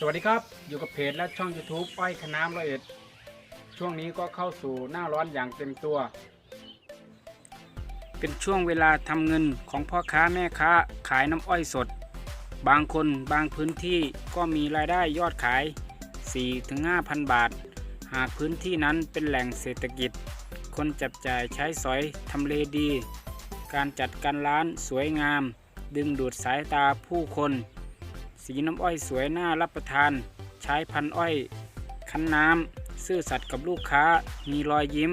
สวัสดีครับ อยู่กับเพจและช่อง YouTube อ้อยขน้ำร้อยเอ็ด ช่วงนี้ก็เข้าสู่หน้าร้อนอย่างเต็มตัว เป็นช่วงเวลาทำเงินของพ่อค้าแม่ค้าขายน้ำอ้อยสด บางคนบางพื้นที่ก็มีรายได้ยอดขาย 4-5,000 บาท หากพื้นที่นั้นเป็นแหล่งเศรษฐกิจ คนจับจ่ายใช้สอยทำเลดี การจัดการร้านสวยงาม ดึงดูดสายตาผู้คน สีน้ำอ้อยสวยน่ารับประทาน ใช้พันอ้อย คั้นน้ำซื่อสัตย์กับลูกค้า มีรอยยิ้ม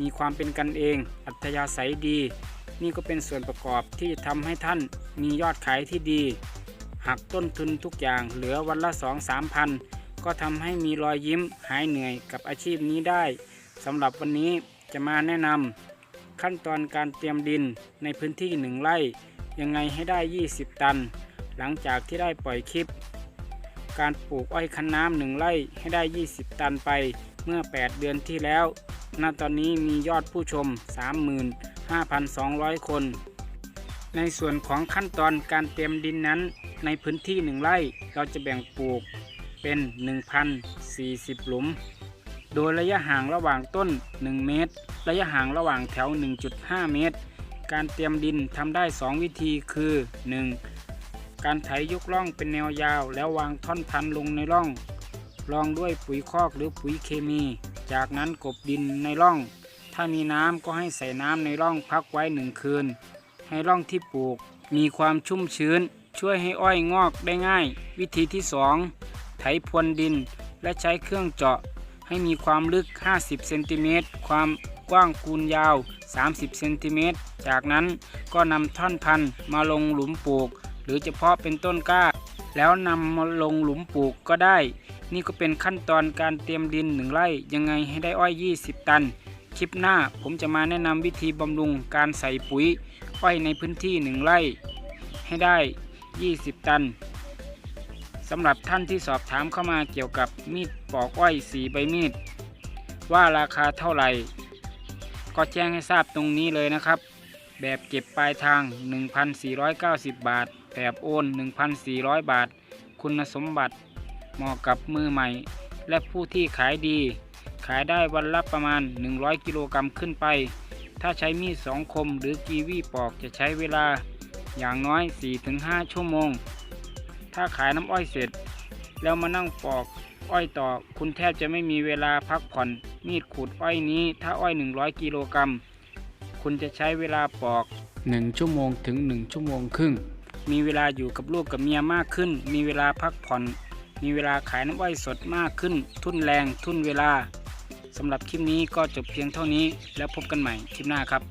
มีความเป็นกันเอง อัธยาศัยดี นี่ก็เป็นส่วนประกอบที่ทำให้ท่านมียอดขายที่ดี หักต้นทุนทุกอย่างเหลือวันละ 2 3พันก็ทำให้มีรอยยิ้มหายเหนื่อยกับอาชีพนี้ได้สำหรับวันนี้จะมาแนะนำขั้นตอนการเตรียมดินในพื้นที่หนึ่งไร่ ยังไงให้ได้ 20 ตัน หลังจากที่ได้ปล่อยคลิป การปลูกอ้อยคั้นน้ำหนึ่งไร่ให้ได้ 20 ตันไปเมื่อ 8 เดือนที่แล้ว ณ ตอนนี้มียอดผู้ชม 35,200 คน ในส่วนของขั้นตอนการเตรียมดินนั้น ในพื้นที่หนึ่งไร่เราจะแบ่งปลูกเป็น 1,040 หลุม โดยระยะห่างระหว่างต้น 1 เมตร ระยะห่างระหว่างแถว 1.5 เมตร การเตรียมดินทำได้ 2 วิธีคือ 1. การไถยกร่องเป็นแนวยาว แล้ววางท่อนพันลงในร่อง รองด้วยปุ๋ยคอกหรือปุ๋ยเคมี จากนั้นกบดินในร่อง ถ้ามีน้ำก็ให้ใส่น้ำในร่องพักไว้หนึ่งคืน ให้ร่องที่ปลูก มีความชุ่มชื้น ช่วยให้อ้อยงอกได้ง่าย วิธีที่ 2 ไถพรวนดินและใช้เครื่องเจาะ ให้มีความลึก 50 เซนติเมตร ความกว้างคูณยาว 30 เซนติเมตร จากนั้นก็นำท่อนพันธุ์มาลงหลุมปลูก หรือเฉพาะเป็นต้นกล้า แล้วนำมาลงหลุมปลูกก็ได้ นี่ก็เป็นขั้นตอนการเตรียมดินหนึ่งไร่ยังไงให้ได้อ้อย 20 ตัน คลิปหน้าผมจะมาแนะนำวิธีบำรุงการใส่ปุ๋ยอ้อยในพื้นที่หนึ่งไร่ ให้ได้ 20 ตันสำหรับท่านที่สอบถามเข้ามาเกี่ยวกับมีดปอกอ้อยสีใบมีด ว่าราคาเท่าไหร่ ก็แจ้งให้ทราบตรงนี้เลยนะครับ แบบเก็บปลายทาง 1,490 บาท แบบโอน 1,400 บาท คุณสมบัติเหมาะกับมือใหม่ และผู้ที่ขายดี ขายได้วันละประมาณ 100 กิโลกรัมขึ้นไป ถ้าใช้มีดสองคมหรือกีวีปอกจะใช้เวลาอย่างน้อย 4-5 ชั่วโมง ถ้าขายน้ำอ้อยเสร็จ แล้วมานั่งปอกอ้อยต่อ คุณแทบจะไม่มีเวลาพักผ่อน มีดขูดอ้อยนี้ ถ้าอ้อย 100 กิโลกรัม คุณจะใช้เวลาปอก 1 ชั่วโมงถึง 1 ชั่วโมงครึ่ง มีเวลาอยู่กับลูกกับเมียมากขึ้น มีเวลาพักผ่อน มีเวลาขายน้ำอ้อยสดมากขึ้น ทุนแรงทุนเวลาสำหรับคลิปนี้ก็จบเพียงเท่านี้ แล้วพบกันใหม่คลิปหน้าครับ